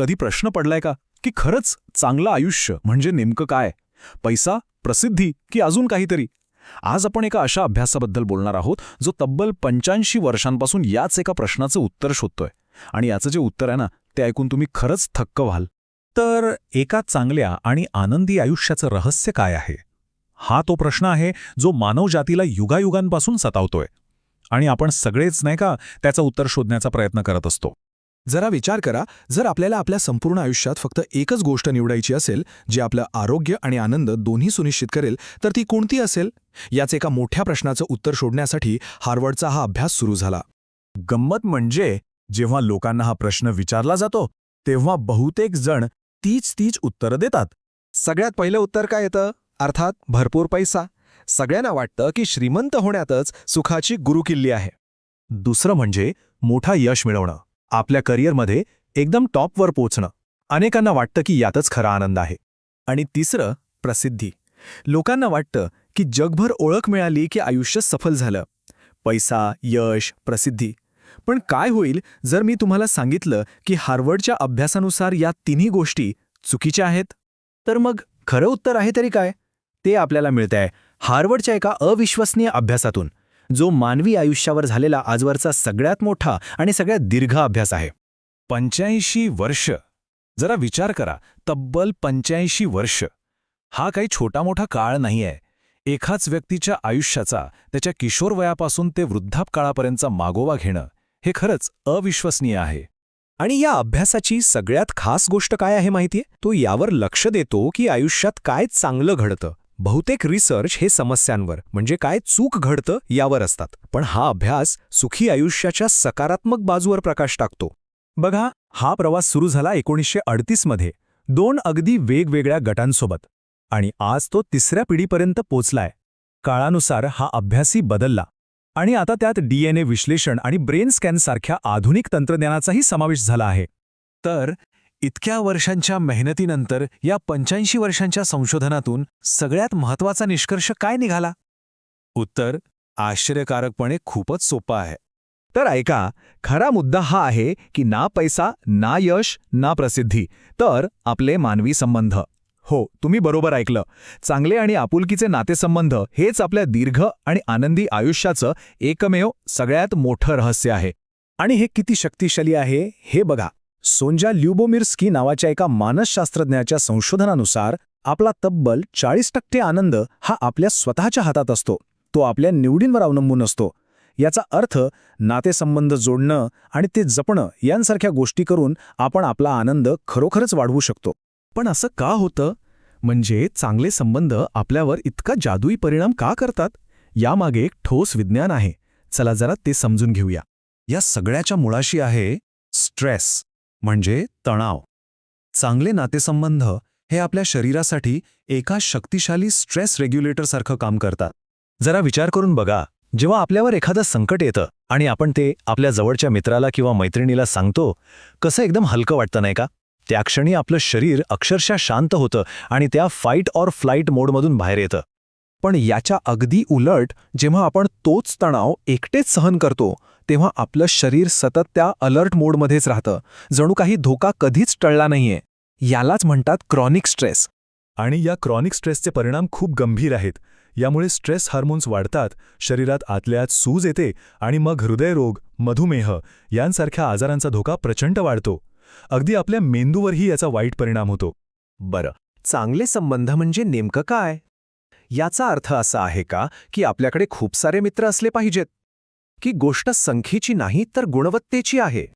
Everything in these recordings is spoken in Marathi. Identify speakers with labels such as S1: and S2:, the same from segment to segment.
S1: कधी प्रश्न पडलाय का? की खरंच चांगलं आयुष्य म्हणजे नेमकं काय? पैसा प्रसिद्धी की अजून काहीतरी? आज आपण एका अशा अभ्यासाबद्दल बोलणार आहोत जो तब्बल पंच्याऐंशी वर्षांपासून याच एका प्रश्नाचं उत्तर शोधतोय. आणि याचं जे उत्तर आहे ना ते ऐकून तुम्ही खरंच थक्क व्हाल. तर एका चांगल्या आणि आनंदी आयुष्याचं रहस्य काय आहे? हा तो प्रश्न आहे जो मानवजातीला युगायुगांपासून सतावतोय. आणि आपण सगळेच नाही का त्याचं उत्तर शोधण्याचा प्रयत्न करत असतो.
S2: जरा विचार करा जर आपल्याला आपल्या संपूर्ण आयुष्यात फक्त एकच गोष्ट निवडायची असेल जी आपलं आरोग्य आणि आनंद दोन्ही सुनिश्चित करेल तर ती कोणती असेल? याच एका मोठ्या प्रश्नाचं उत्तर शोधण्यासाठी हार्वर्डचा हा अभ्यास सुरू झाला.
S1: गंमत म्हणजे जेव्हा लोकांना हा प्रश्न विचारला जातो तेव्हा बहुतेक जण तीच तीच उत्तरं देतात.
S3: सगळ्यात पहिलं उत्तर काय येतं? अर्थात भरपूर पैसा. सगळ्यांना वाटतं की श्रीमंत होण्यातच सुखाची गुरुकिल्ली आहे.
S1: दुसरं म्हणजे मोठा यश मिळवणं. आपल्या करिअरमध्ये एकदम टॉपवर पोचणं अनेकांना वाटतं की यातच खरा आनंद आहे.
S2: आणि तिसरं प्रसिद्धी. लोकांना वाटतं की जगभर ओळख मिळाली की आयुष्य सफल झालं. पैसा यश प्रसिद्धी. पण काय होईल जर मी तुम्हाला सांगितलं की हार्वर्डच्या अभ्यासानुसार या तिन्ही गोष्टी चुकीच्या आहेत? तर मग खरं उत्तर आहे तरी काय? ते आपल्याला मिळतंय हार्वर्डच्या एका अविश्वसनीय अभ्यासातून. जो मानवी आयुष्यावर झालेला आजवरचा सगळ्यात मोठा आणि सगळ्यात दीर्घ अभ्यास आहे.
S1: पंच्याऐंशी वर्ष. जरा विचार करा. तब्बल पंच्याऐंशी वर्ष. हा काही छोटा मोठा काळ नाहीये. एकाच व्यक्तीच्या आयुष्याचा त्याच्या किशोरवयापासून ते वृद्धापकाळापर्यंतचा मागोवा घेणं हे खरंच अविश्वसनीय आहे.
S2: आणि या अभ्यासाची सगळ्यात खास गोष्ट काय आहे माहितीये? तो यावर लक्ष देतो की आयुष्यात काय चांगलं घडतं. बहुतेक रिसर्च हे समस्यांवर म्हणजे काय चूक घडतं यावर असतात. पण हा अभ्यास सुखी आयुष्याच्या सकारात्मक बाजूवर प्रकाश टाकतो.
S1: बघा हा प्रवास सुरू झाला एकोणीसशे अडतीसमध्ये दोन अगदी वेगवेगळ्या गटांसोबत. आणि आज तो तिसऱ्या पिढीपर्यंत पोचलाय. काळानुसार हा अभ्यासही बदलला. आणि आता त्यात डीएनए विश्लेषण आणि ब्रेन स्कॅनसारख्या आधुनिक तंत्रज्ञानाचाही समावेश झाला आहे. तर इतक्या वर्षांच्या मेहनतीनंतर या पंच्याऐंशी वर्षांच्या संशोधनातून सगळ्यात महत्त्वाचा निष्कर्ष काय निघाला? उत्तर आश्चर्यकारकपणे खूपच सोपं आहे.
S2: तर ऐका खरा मुद्दा हा आहे की ना पैसा ना यश ना प्रसिद्धी तर आपले मानवी संबंध. हो तुम्ही बरोबर ऐकलं. चांगले आणि आपुलकीचे नातेसंबंध हेच आपल्या दीर्घ आणि आनंदी आयुष्याचं एकमेव सगळ्यात मोठं रहस्य आहे. आणि हे किती शक्तिशाली आहे हे बघा. सोंजा ल्युबोमिर्स्की नावाच्या एका मानसशास्त्रज्ञाच्या संशोधनानुसार आपला तब्बल चाळीस टक्के आनंद हा आपल्या स्वतःच्या हातात असतो. तो आपल्या निवडींवर अवलंबून असतो. याचा अर्थ नातेसंबंध जोडणं आणि ते जपणं यांसारख्या गोष्टी करून आपण आपला आनंद खरोखरच वाढवू शकतो. पण असं का होतं? म्हणजे चांगले संबंध आपल्यावर इतका जादुई परिणाम का करतात? यामागे एक ठोस विज्ञान आहे. चला जरा ते समजून घेऊया. या सगळ्याच्या मुळाशी आहे स्ट्रेस. म्हणजे तणाव. चांगले नातेसंबंध हे आपल्या शरीरासाठी एका शक्तिशाली स्ट्रेस रेग्युलेटरसारखं काम करतात. जरा विचार करून बघा जेव्हा आपल्यावर एखादं संकट येतं आणि आपण ते आपल्या जवळच्या मित्राला किंवा मैत्रिणीला सांगतो कसं एकदम हलकं वाटतं नाही का? त्या क्षणी आपलं शरीर अक्षरशः शांत होतं आणि त्या फाईट ऑर फ्लाईट मोडमधून बाहेर येतं. पण याच्या अगदी उलट जेव्हा आपण तोच तणाव एकटेच सहन करतो तेव्हा आपलं शरीर सतत त्या अलर्ट मोडमध्येच राहतं. जणू काही धोका कधीच टळला नाहीये. यालाच म्हणतात क्रॉनिक स्ट्रेस.
S1: आणि या क्रॉनिक स्ट्रेसचे परिणाम खूप गंभीर आहेत. यामुळे स्ट्रेस हार्मोन्स वाढतात शरीरात आतल्यात सूज येते आणि मग हृदयरोग मधुमेह यांसारख्या आजारांचा धोका प्रचंड वाढतो. अगदी आपल्या मेंदूवरही याचा वाईट परिणाम होतो.
S2: बरं चांगले संबंध म्हणजे नेमकं काय? याचा अर्थ असा आहे का की आपल्याकडे खूप सारे मित्र असले पाहिजेत? की गोष्ट संख्येची नाही तर गुणवत्तेची आहे.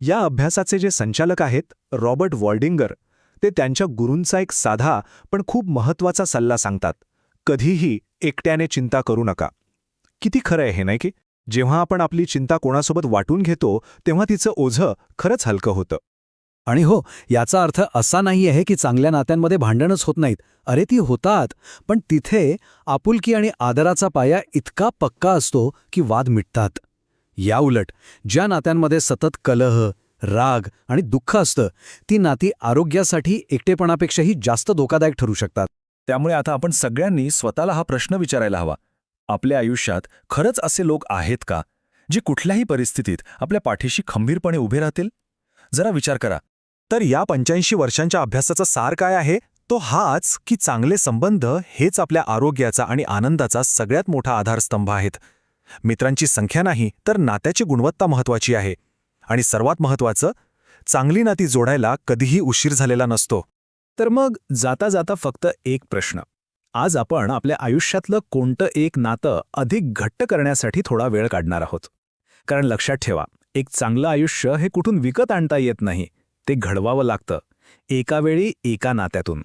S2: या अभ्यासाचे जे संचालक आहेत रॉबर्ट वॉल्डिंगर ते त्यांच्या गुरूंचा एक साधा पण खूप महत्त्वाचा सल्ला सांगतात. कधीही एकट्याने चिंता करू नका. किती खरं आहे हे नाही की? जेव्हा आपण आपली चिंता कोणासोबत वाटून घेतो तेव्हा तिचं ओझं खरंच हलकं होतं. आणि हो याचा अर्थ असा नाही आहे की चांगल्या नात्यांमध्ये भांडणच होत नाहीत. अरे ती होतात पण तिथे आपुलकी आणि आदराचा पाया इतका पक्का असतो की वाद मिटतात. याउलट ज्या नात्यांमध्ये सतत कलह राग आणि दुःख असतं ती नाती आरोग्यासाठी एकटेपणापेक्षाही जास्त धोकादायक ठरू शकतात.
S1: त्यामुळे आता आपण सगळ्यांनी स्वतःला हा प्रश्न विचारायला हवा. आपल्या आयुष्यात खरंच असे लोक आहेत का जे कुठल्याही परिस्थितीत आपल्या पाठीशी खंबीरपणे उभे राहतील? जरा विचार करा.
S2: तर या पंच्याऐंशी वर्षांच्या अभ्यासाचा सार काय आहे? तो हाच की चांगले संबंध हेच आपल्या आरोग्याचा आणि आनंदाचा सगळ्यात मोठा आधारस्तंभ आहेत. मित्रांची संख्या नाही तर नात्याची गुणवत्ता महत्वाची आहे. आणि सर्वात महत्वाचं चांगली नाती जोडायला कधीही उशीर झालेला नसतो.
S1: तर मग जाता जाता फक्त एक प्रश्न. आज आपण आपल्या आयुष्यातलं कोणतं एक नातं अधिक घट्ट करण्यासाठी थोडा वेळ काढणार आहोत. कारण लक्षात ठेवा एक चांगलं आयुष्य हे कुठून विकत आणता येत नाही. ते घडवावं लागतं. एका वेळी एका नात्यातून.